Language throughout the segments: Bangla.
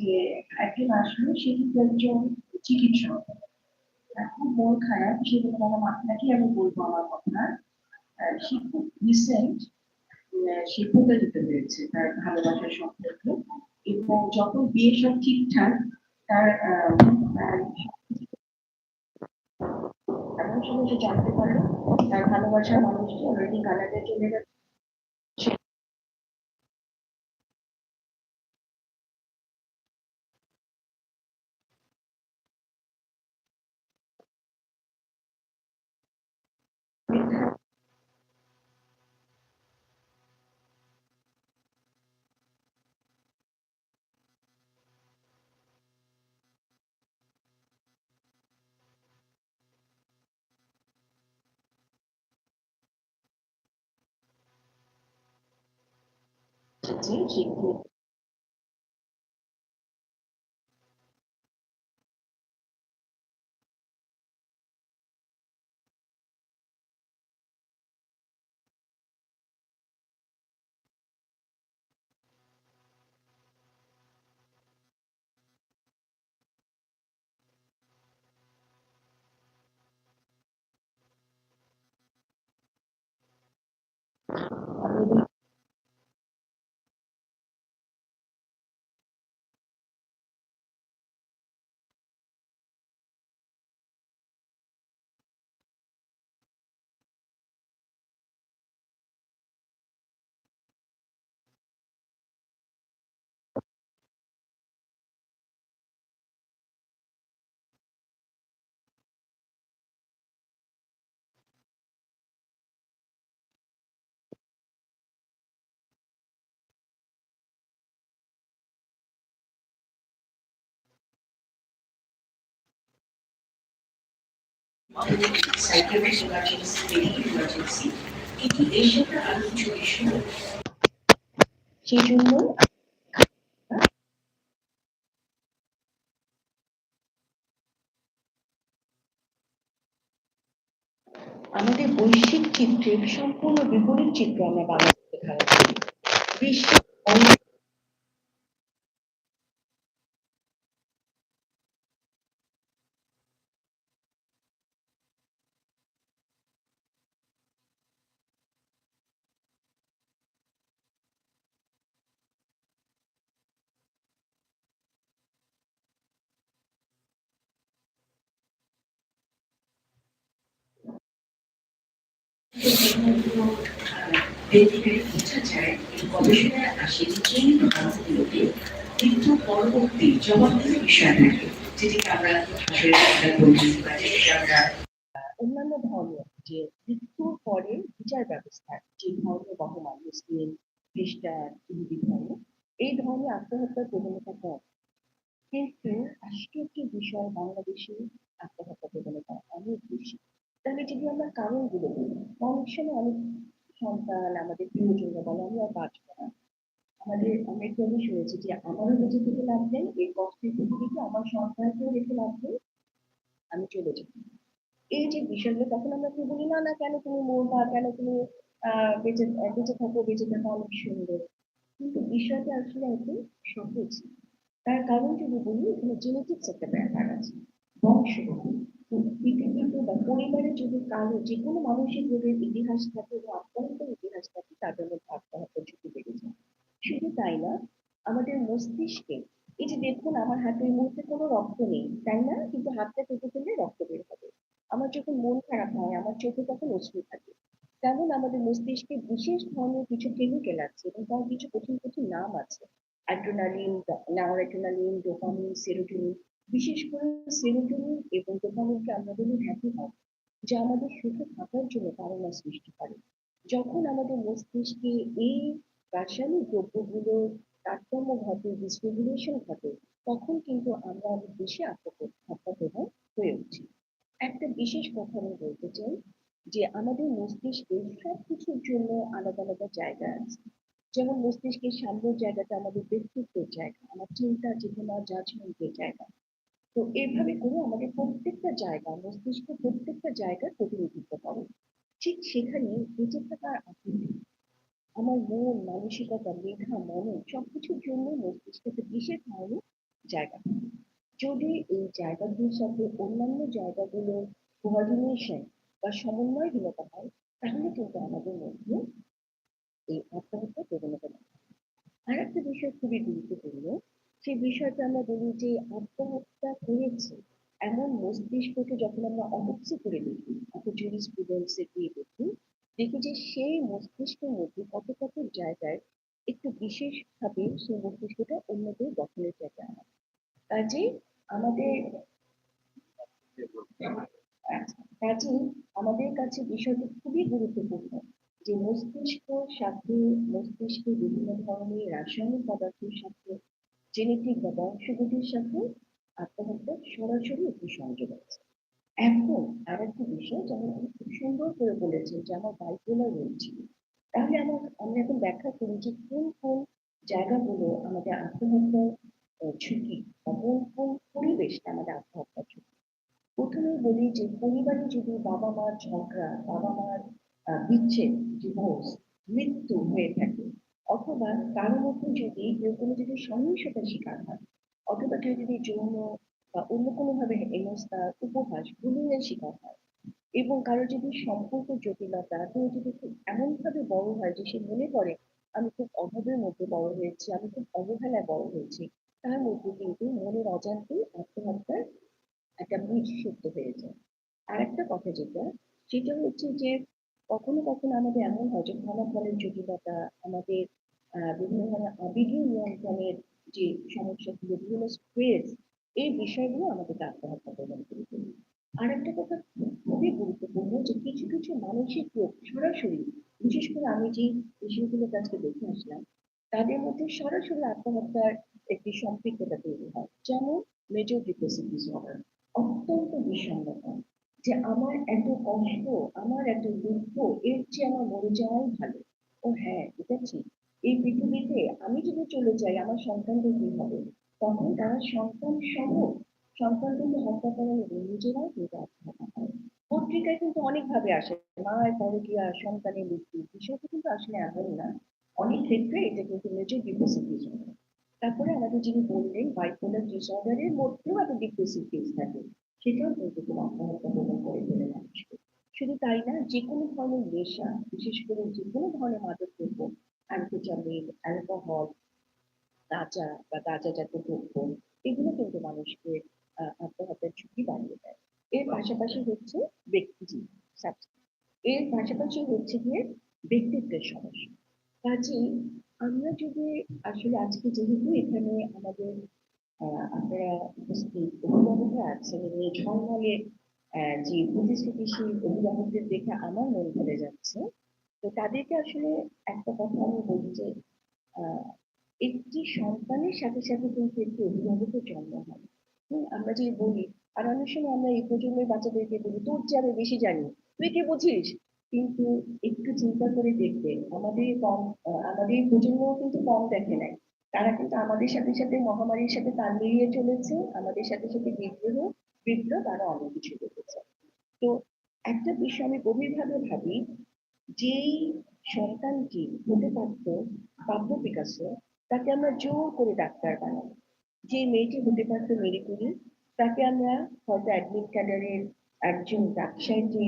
যে একজন আসলো, সে কিন্তু একজন চিকিৎসক। খুব মন খারাপ, সে ম্যাডাম আপনাকে আমি বলব আমার কথা। সে খুব রিসেন্ট সে প্রতারিত হয়েছে তার ভালোবাসার সম্পর্কে? এবং যখন বিয়ে সব ঠিকঠাক, তার এমন সময় সে জানতে পারল তার ভালোবাসার মানুষটি অলরেডি কানাডায় চলে গেছে। যে সেগুলো আমাদের সেই জন্য আমাদের বৈশ্বিক চিত্রের সম্পূর্ণ বিপরীত চিত্র আমরা বাংলাদেশে ধারণ করি বিশ্বের অনেক ব্যক্তিকে বোঝা যায় এই গবেষণায় আসে যে এই ধারণগুলোকে কিন্তু পরবর্তী বিষয় থাকে আমরা অন্যান্য ধর্ম, যে মৃত্যুর পরে বিচার ব্যবস্থা, যে ধর্ম বহমান, মুসলিম, খ্রিস্টান ইহুদি ধর্ম, এই ধর্মে আত্মহত্যার প্রবণতা কম। কিন্তু আশ্চর্যের বিষয় বাংলাদেশে আত্মহত্যা প্রবণতা অনেক বেশি। তাহলে যদি আমরা কারণগুলো বলি। অনেক সময় অনেক সন্তান আমাদের প্রিয়জন বলে, আমি আর বাঁচবো না। আমাদের, আমরা একটু আগে শুনেছি যে, আমারও বেঁচে থেকে লাভ নেই, এই কষ্টের পৃথিবীতে আমার সন্তানকেও রেখে লাভ নেই, আমি চলে যাব। এই যে বিষয়গুলো, তখন আমরা কি বলি, না না, কেন তুমি মরবা? কেন তুমি বেঁচে বেঁচে থাকো বেঁচে থাকো? অনেক সুন্দর। কিন্তু বিষয়টা আসলে এত সহজ। তার কারণ যদি বলি, এখানে জেনেটিক্স একটা ব্যাপার আছে। বংশগত। পৃথিবীতে বা পরিবারে যদি কারও যে কোনো মানসিক রোগের ইতিহাস থাকে বা আক্রান্ত ইতিহাস থাকে তাদের মধ্যে আত্মহত্যার ঝুঁকি বেড়ে যায়। শুধু তাই না, আমাদের মস্তিষ্কে এই যে দেখুন, আমার হাতে এই মুহূর্তে কোনো রক্ত নেই, তাই না? কিন্তু হাতটা কেটে ফেললে রক্ত বের হবে। আমার যখন মন খারাপ হয়, আমার চোখে তখন অশ্রু থাকে। তেমন আমাদের মস্তিষ্কে বিশেষ ধরনের কিছু কেমিক্যাল আছে এবং তার কিছু কঠিন কঠিন নাম আছে। অ্যাড্রেনালিন নরঅ্যাড্রেনালিন ডোপামিন সেরোটোনিন বিশেষ করে সেরোটোনিন এবং ডোপামিনকে আমরা বলি হ্যাপি হর্মোন যা আমাদের সুখে থাকার জন্য কারণা সৃষ্টি করে। যখন আমাদের মস্তিষ্কে এই রাসায়নিক দ্রব্যগুলোর তারতম্য ঘটে ডিসরেগুলেশন ঘটে, তখন কিন্তু আমরা অনেক বেশি আত্মহত্যা প্রধান হয়ে উঠি। একটা বিশেষ কথা আমি বলতে চাই, যে আমাদের মস্তিষ্কে সব কিছুর জন্য আলাদা আলাদা জায়গা আছে। যেমন মস্তিষ্কের সামনের জায়গাটা আমাদের ব্যক্তিত্বের জায়গা, আমার চিন্তা, চেতনা জাজমেন্টের জায়গা। তো এইভাবে করে আমাদের প্রত্যেকটা জায়গা মস্তিষ্ক প্রত্যেকটা জায়গার প্রতিনিধিত্ব করে। ঠিক সেখানে বেঁচে থাকার আকৃতি আমার মন, মানসিকতা মেধা মনন সবকিছুর জন্য মস্তিষ্ক একটা বিশেষ ধরনের জায়গা। যদি এই জায়গাগুলোর সাথে অন্যান্য জায়গাগুলোর কোঅর্ডিনেশন বা সমন্বয়হীনতা হয়, তাহলে কিন্তু আমাদের মধ্যে এই আত্মহত্যা প্রবণতা আর একটা বিষয় খুবই গুরুত্বপূর্ণ সেই বিষয়টা আমরা বলি যে আত্মহত্যা করেছে। এমন মস্তিষ্ককে যখন আমরা অটোপসি করে দেখি জুরিসপ্রুডেন্সে দিয়ে দেখি দেখি যে সেই মস্তিষ্কের মধ্যে কত কত জায়গায় একটু বিশেষভাবে সেই মস্তিষ্কটা অন্যদের গঠনের জায়গায় আনা কাজে আমাদের কাজেই আমাদের কাছে বিষয়টি খুবই গুরুত্বপূর্ণ যে মস্তিষ্কর সাথে মস্তিষ্কের বিভিন্ন ধরনের রাসায়নিক পদার্থের সাথে জেনেটিক বা বংশগতির সাথে আত্মহত্যার সরাসরি একটি সংযোগ আছে। এখন আর একটা বিষয় যেমন আপনি খুব সুন্দর করে বলেছেন যে আমার বাইপোলার রয়েছে। তাহলে আমার, আমি এখন ব্যাখ্যা করি যে কোন কোন জায়গাগুলো আমাদের আত্মহত্যার ঝুঁকি বা কোন কোন পরিবেশটা আমাদের আত্মহত্যার ঝুঁকি? প্রথমে বলি যে পরিবারে যদি বাবা মার ঝগড়া বাবা মার বিচ্ছেদ ডিভোর্স মৃত্যু হয়ে থাকে অথবা কারও মধ্যে যদি কেউ কোনো যদি সহিংসতার শিকার হয়, অথবা কেউ যদি যৌন বা অন্য কোনো ভাবে হেনস্থা উপহাস এর শিকার হয় এবং কারও যদি সম্পর্ক জটিলতা, কেউ যদি খুব এমনভাবে বড় হয় যে সে মনে করে, আমি খুব অভাবের মধ্যে বড় হয়েছি, আমি খুব অবহেলায় বড় হয়েছি, তার মধ্যে কিন্তু মনের অজান্তেই আত্মহত্যার একটা বীজ সুপ্ত হয়ে যায়। আর একটা কথা যেটা, সেটা হচ্ছে যে কখনো কখনো আমাদের এমন হয় যে ক্ষমাফলের জটিলতা আমাদের বিভিন্ন ধরনের আবেগীয় নিয়ন্ত্রণের যে সমস্যাগুলো বিভিন্ন স্ট্রেস এই বিষয়গুলো আমাদেরকে আত্মহত্যা প্রদান করে আর একটা কথা খুবই গুরুত্বপূর্ণ যে কিছু কিছু মানসিক রোগ সরাসরি, বিশেষ করে আমি যে বিষয়গুলো কাছে দেখে আসলাম, তাদের মধ্যে সরাসরি আত্মহত্যার একটি সম্পৃক্ততা তৈরি হয়, যেমন মেজর ডিপ্রেসিভ ডিসঅর্ডার অত্যন্ত বিষণ্ণতা, যে আমার এত কষ্ট, আমার এত দুঃখ, এর চেয়ে আমার মরে যাওয়াই ভালো। ও হ্যাঁ এটা ঠিক। এই পৃথিবীতে আমি যদি চলে যাই, আমার সন্তানদের কি হবে? তখন তারা সন্তান সহ সন্তানদেরকে হত্যা করার এবং নিজেরাও কিন্তু পত্রিকায় কিন্তু অনেক ভাবে আসে মায়ের পরকিয়া সন্তানের মৃত্যু? বিষয়টা কিন্তু আসলে এমন না। অনেক ক্ষেত্রে এটা কিন্তু মেজর ডিপ্রেসিভ তারপরে আমাদের যিনি বললেন বাইপোলার ডিসঅর্ডারের মধ্যেও একটা ডিপ্রেসিভ কেস থাকে। সেটাও কিন্তু খুব আত্মহত্যা প্রদান করে তোলে মানুষকে। শুধু তাই না যে কোনো ধরনের নেশা, বিশেষ করে যে কোনো ধরনের মাদক দ্রব্য অ্যাম্ফেটামিন অ্যালকোহল গাঁজা বা গাঁজাজাত দ্রব্য এগুলো কিন্তু মানুষকে আত্মহত্যার ঝুঁকি বাড়িয়ে দেয়। এর পাশাপাশি হচ্ছে ব্যক্তি। এর পাশাপাশি হচ্ছে গিয়ে ব্যক্তিত্বের সমস্যা। কাজেই আমরা যদি আসলে আজকে যেহেতু এখানে আমাদের আহ, আপনারা উপস্থিত অভিভাবকরা আছেন এবং এই ঝলমলে আহ, যে প্রতিশ্রুতিশীল অভিভাবকদের দেখে আমার মন ভরে যাচ্ছে তো তাদেরকে আসলে একটা কথা আমি বলি যে একটি সন্তানের সাথে সাথে কিন্তু একটি অভিভাবকের জন্ম হয়। আমরা যে বলি, আর অনেক সময় আমরা এই প্রজন্মের বাচ্চাদেরকে বলি, তোর চেয়ে আমি বেশি জানি, তুই কি বুঝিস? কিন্তু একটু চিন্তা করে দেখবে, আমাদের কম আমাদের প্রজন্ম কিন্তু কম দেখে নাই তারা কিন্তু আমাদের সাথে সাথে মহামারীর সাথে তাল মিলিয়ে চলেছে, আমাদের সাথে সাথে বিদ্রোহ বিদ্রোহ তারা অনেক কিছু দেখেছে তো একটা বিষয় আমি গভীরভাবে ভাবি যেই সন্তানটি হতে পারত কাব্য পিকাসো তাকে আমরা জোর করে ডাক্তার বানাই। যে মেয়েটি হতে পারতো মেরি কুরি তাকে আমরা হয়তো অ্যাডমিট ক্যাডারের একজন ব্যবসায়ীকে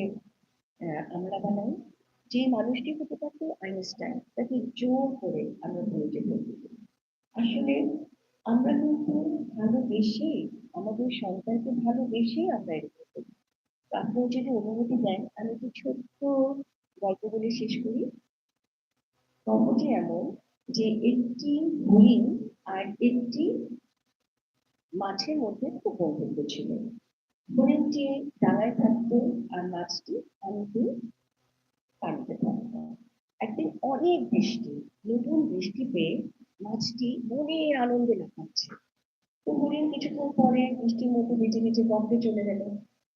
আমরা বানাই। যে মানুষটি হতে পারতো আইনস্টাইন, তাকে জোর করে আমরা ভুলে যেতে। আসলে আমরা কিন্তু ভালোবেসে, আমাদের সন্তানকে ভালোবেসেই আমরা এরকম করি। আপনি যদি অনুমতি দেন, আমি একটু ছোট্ট গল্প বলে শেষ করি। গল্পটি এমন যে একটি হরিণ আর একটি মাছের মধ্যে খুব বন্ধুত্ব ছিল। হরিণটি ডাঙায় থাকতো আর মাছটি পানিতে পানিতে থাকতো একদিন অনেক বৃষ্টি, নতুন বৃষ্টি পেয়ে মাছটি মনের আনন্দে লাফাচ্ছে তো হরিণ কিছুক্ষণ পরে বৃষ্টির মধ্যে বেঁচে বেঁচে গর্তে চলে গেল।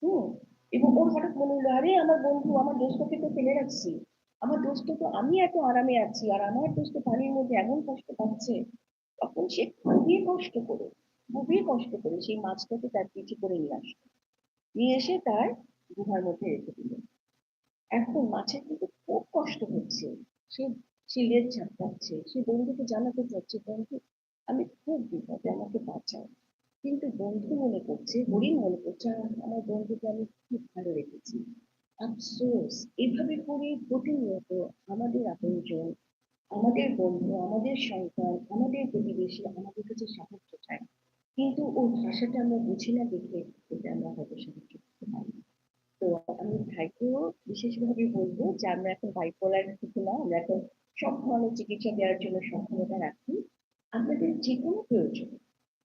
হুম এবং ওর হঠাৎ মনে হলো, আরে, আমার বন্ধু, আমার দোস্তকে তো ফেলে রাখছি। আমার দোস্ত তো আমি এত আরামে আছি আর আমার দোস্ত পানির মধ্যে এমন কষ্ট পাচ্ছে। তখন সে খুবই কষ্ট করে, খুবই কষ্ট করে সেই মাছটাকে তার পিঠে করে নিয়ে আসলো। নিয়ে এসে তার গুহার মধ্যে রেখে দিল। এখন মাছের কিন্তু খুব কষ্ট হচ্ছে। সে সে লেজ ঝাপটাচ্ছে সে বন্ধুকে জানাতে চাচ্ছে বন্ধু, আমি খুব বিপদে, আমাকে বাঁচাও। কিন্তু বন্ধু মনে করছে, হরিণ মনে করছে আমার বন্ধুকে আমি খুব ভালো রেখেছি। আফসোস, এভাবে করে প্রতিনিয়ত আমাদের আপনজন, আমাদের বন্ধু, আমাদের সন্তান, আমাদের প্রতিবেশী আমাদের কাছে সাহায্য চায়। কিন্তু ওই ভাষাটা আমরা বুঝি না দেখে এটা আমরা হয়তো সাহায্য করতে পারি তো আমি ভাইকেও বিশেষভাবে বলব যে, আমরা এখন বাইপোলার কিছু না, আমরা এখন সব ধরনের চিকিৎসা দেওয়ার জন্য সক্ষমতা রাখি। আপনাদের যে কোনো প্রয়োজন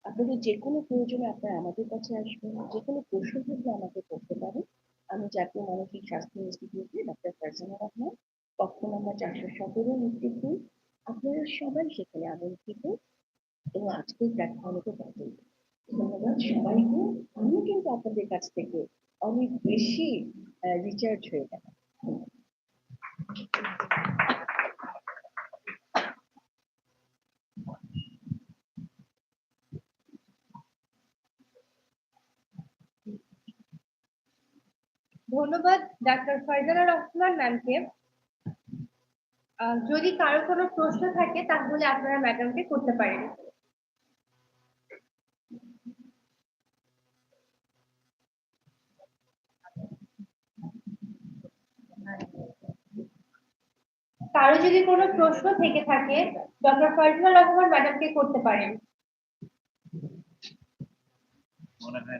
আপনাদের যে কোনো প্রয়োজনে আপনারা আমাদের কাছে আসবেন যে কোনো প্রশ্ন থাকলে আমাকে করতে পারেন। আমি জাতীয় মানসিক স্বাস্থ্য ইনস্টিটিউটে ডক্টর ফারজানা রহমান কক্ষ নাম্বার চারশো সতেরো ইনস্টিটিউট আপনারা সবাই সেখানে আমন্ত্রিত এবং আজকের প্ল্যাটফর্মে বটেই ধন্যবাদ সবাইকে। আমি কিন্তু আপনাদের কাছ থেকে অনেক বেশি রিচার্জ হয়ে গেলাম ধন্যবাদ, ডাক্তার ফারজানা রহমান ম্যামকে। যদি কারও কোনো প্রশ্ন থাকে, তাহলে আপনারা ম্যাডামকে করতে পারেন। কারও যদি কোনো প্রশ্ন থেকে থাকে, ডক্টর ফারজানা রহমান ম্যাডামকে করতে পারেন। মনে হয়